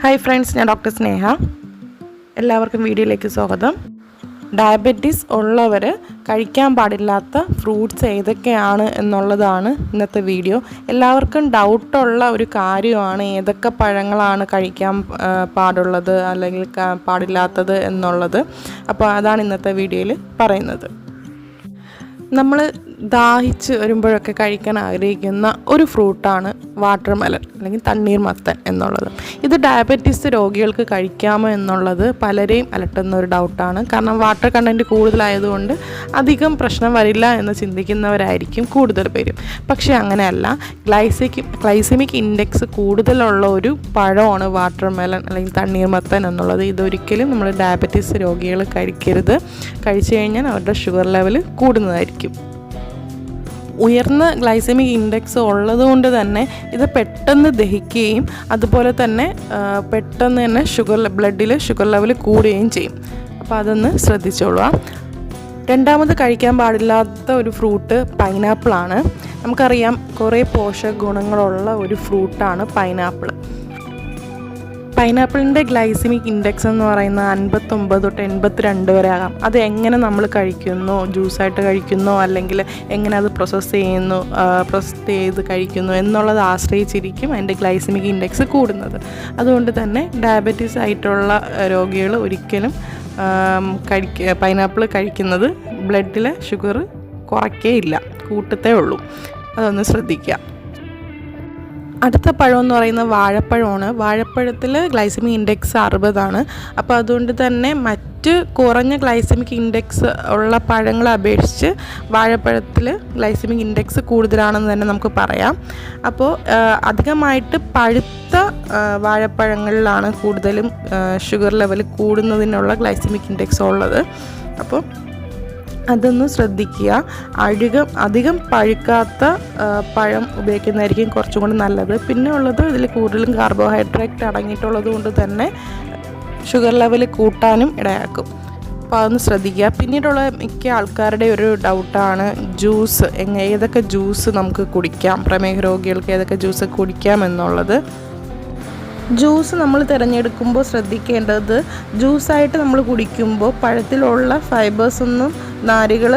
Hi friends ഞാൻ doctor Sneha. എല്ലാവർക്കും വീഡിയോയിലേക്ക് സ്വാഗതം. ഡയബറ്റീസ് ഉള്ളവർ കഴിക്കാൻ പാടില്ലാത്ത ഫ്രൂട്ട്സ് ഏതൊക്കെയാണ് എന്നുള്ളതാണ് ഇന്നത്തെ വീഡിയോ എല്ലാവർക്കും ഡൗട്ടുള്ള ഒരു കാര്യമാണ് ഏതൊക്കെ പഴങ്ങളാണ് കഴിക്കാൻ പാടുള്ളത് അല്ലെങ്കിൽ പാടില്ലാത്തത് എന്നുള്ളത്. അപ്പോൾ അതാണ് ഇന്നത്തെ വീഡിയോയിൽ പറയുന്നത്. നമ്മൾ ദാഹിച്ച് വരുമ്പോഴൊക്കെ കഴിക്കാൻ ആഗ്രഹിക്കുന്ന ഒരു ഫ്രൂട്ടാണ് വാട്ടർ മെലൺ അല്ലെങ്കിൽ തണ്ണീർ മത്തൻ എന്നുള്ളത്. ഇത് ഡയബറ്റീസ് രോഗികൾക്ക് കഴിക്കാമോ എന്നുള്ളത് പലരെയും അലട്ടുന്ന ഒരു ഡൗട്ടാണ്. കാരണം വാട്ടർ കണ്ടന്റ് കൂടുതലായതുകൊണ്ട് അധികം പ്രശ്നം വരില്ല എന്ന് ചിന്തിക്കുന്നവരായിരിക്കും കൂടുതൽ പേരും. പക്ഷേ അങ്ങനെയല്ല. ഗ്ലൈസിക് ഗ്ലൈസമിക് ഇൻഡെക്സ് കൂടുതലുള്ള ഒരു പഴമാണ് വാട്ടർ മെലൺ അല്ലെങ്കിൽ തണ്ണീർ മത്തൻ എന്നുള്ളത്. ഇതൊരിക്കലും നമ്മൾ ഡയബറ്റീസ് രോഗികൾ കഴിക്കരുത്. കഴിച്ചു കഴിഞ്ഞാൽ അവരുടെ ഷുഗർ ലെവൽ കൂടുന്നതായിരിക്കും. ഉയർന്ന ഗ്ലൈസമിക് ഇൻഡെക്സ് ഉള്ളതുകൊണ്ട് തന്നെ ഇത് പെട്ടെന്ന് ദഹിക്കുകയും അതുപോലെ തന്നെ പെട്ടെന്ന് തന്നെ ഷുഗർ ബ്ലഡിൽ ഷുഗർ ലെവൽ കൂടുകയും ചെയ്യും. അപ്പോൾ അതൊന്ന് ശ്രദ്ധിച്ചോളുക. രണ്ടാമത് കഴിക്കാൻ പാടില്ലാത്ത ഒരു ഫ്രൂട്ട് പൈനാപ്പിളാണ്. നമുക്കറിയാം കുറേ പോഷക ഗുണങ്ങളുള്ള ഒരു ഫ്രൂട്ടാണ് പൈനാപ്പിൾ പൈനാപ്പിളിന്റെ ഗ്ലൈസിമിക് ഇൻഡെക്സ് എന്ന് പറയുന്ന അൻപത്തൊമ്പത് തൊട്ട് എൺപത്തിരണ്ട് വരെ ആകാം. അത് എങ്ങനെ നമ്മൾ കഴിക്കുന്നു ജ്യൂസായിട്ട് കഴിക്കുന്നു അല്ലെങ്കിൽ എങ്ങനെ അത് പ്രോസസ്സ് ചെയ്യുന്നു പ്രോസസ് ചെയ്ത് കഴിക്കുന്നു എന്നുള്ളത് ആശ്രയിച്ചിരിക്കും അതിന്റെ ഗ്ലൈസിമിക് ഇൻഡെക്സ് കൂടുന്നത്. അതുകൊണ്ട് തന്നെ ഡയബറ്റീസ് ആയിട്ടുള്ള രോഗികൾ ഒരിക്കലും കഴിക്ക പൈനാപ്പിൾ കഴിക്കുന്നത് ബ്ലഡിലെ ഷുഗർ കുറയ്ക്കേയില്ല കൂട്ടത്തേ ഉള്ളൂ. അതൊന്ന് ശ്രദ്ധിക്കുക. അടുത്ത പഴം എന്ന് പറയുന്നത് വാഴപ്പഴമാണ്. വാഴപ്പഴത്തിൽ ഗ്ലൈസമിക് ഇൻഡെക്സ് അറുപതാണ്. അപ്പോൾ അതുകൊണ്ട് തന്നെ മറ്റ് കുറഞ്ഞ ഗ്ലൈസമിക് ഇൻഡെക്സ് ഉള്ള പഴങ്ങളെ അപേക്ഷിച്ച് വാഴപ്പഴത്തിൽ ഗ്ലൈസമിക് ഇൻഡെക്സ് കൂടുതലാണെന്ന് തന്നെ നമുക്ക് പറയാം. അപ്പോൾ അധികമായിട്ട് പഴുത്ത വാഴപ്പഴങ്ങളിലാണ് കൂടുതലും ഷുഗർ ലെവൽ കൂടുന്നതിനുള്ള ഗ്ലൈസമിക് ഇൻഡെക്സ് ഉള്ളത്. അപ്പോൾ അതൊന്ന് ശ്രദ്ധിക്കുക. അധികം അധികം പഴുക്കാത്ത പഴം ഉപയോഗിക്കുന്നതായിരിക്കും കുറച്ചും കൂടി നല്ലത്. പിന്നെ ഉള്ളത് ഇതിൽ കൂടുതലും കാർബോഹൈഡ്രേറ്റ് അടങ്ങിയിട്ടുള്ളത് കൊണ്ട് തന്നെ ഷുഗർ ലെവൽ കൂട്ടാനും ഇടയാക്കും. അപ്പോൾ അതൊന്ന് ശ്രദ്ധിക്കുക. പിന്നീടുള്ള മിക്ക ആൾക്കാരുടെ ഒരു ഡൗട്ടാണ് ജ്യൂസ് ഏതൊക്കെ ജ്യൂസ് നമുക്ക് കുടിക്കാം? പ്രമേഹ രോഗികൾക്ക് ഏതൊക്കെ ജ്യൂസ് കുടിക്കാം എന്നുള്ളത്. ജ്യൂസ് നമ്മൾ തിരഞ്ഞെടുക്കുമ്പോൾ ശ്രദ്ധിക്കേണ്ടത് ജ്യൂസായിട്ട് നമ്മൾ കുടിക്കുമ്പോൾ പഴത്തിലുള്ള ഫൈബേഴ്സ് ഒന്നും നാരുകൾ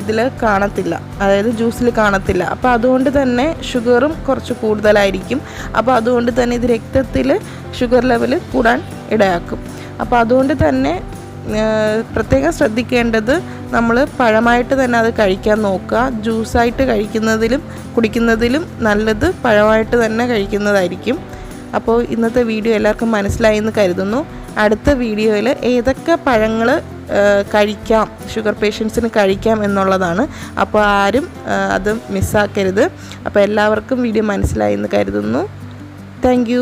ഇതിൽ കാണത്തില്ല. അതായത് ജ്യൂസിൽ കാണത്തില്ല. അപ്പോൾ അതുകൊണ്ട് തന്നെ ഷുഗറും കുറച്ച് കൂടുതലായിരിക്കും. അപ്പോൾ അതുകൊണ്ട് തന്നെ ഇത് രക്തത്തിൽ ഷുഗർ ലെവൽ കൂടാൻ ഇടയാക്കും. അപ്പോൾ അതുകൊണ്ട് തന്നെ പ്രത്യേകം ശ്രദ്ധിക്കേണ്ടത് നമ്മൾ പഴമായിട്ട് തന്നെ അത് കഴിക്കാൻ നോക്കുക. ജ്യൂസായിട്ട് കഴിക്കുന്നതിലും കുടിക്കുന്നതിലും നല്ലത് പഴമായിട്ട് തന്നെ കഴിക്കുന്നതായിരിക്കും. അപ്പോൾ ഇന്നത്തെ വീഡിയോ എല്ലാവർക്കും മനസ്സിലായി എന്ന് കരുതുന്നു. അടുത്ത വീഡിയോയിൽ ഏതൊക്കെ പഴങ്ങൾ കഴിക്കാം ഷുഗർ പേഷ്യൻസിന് കഴിക്കാം എന്നുള്ളതാണ്. അപ്പോൾ ആരും അത് മിസ്സാക്കരുത് അപ്പോൾ എല്ലാവർക്കും വീഡിയോ മനസ്സിലായി എന്ന് കരുതുന്നു. താങ്ക്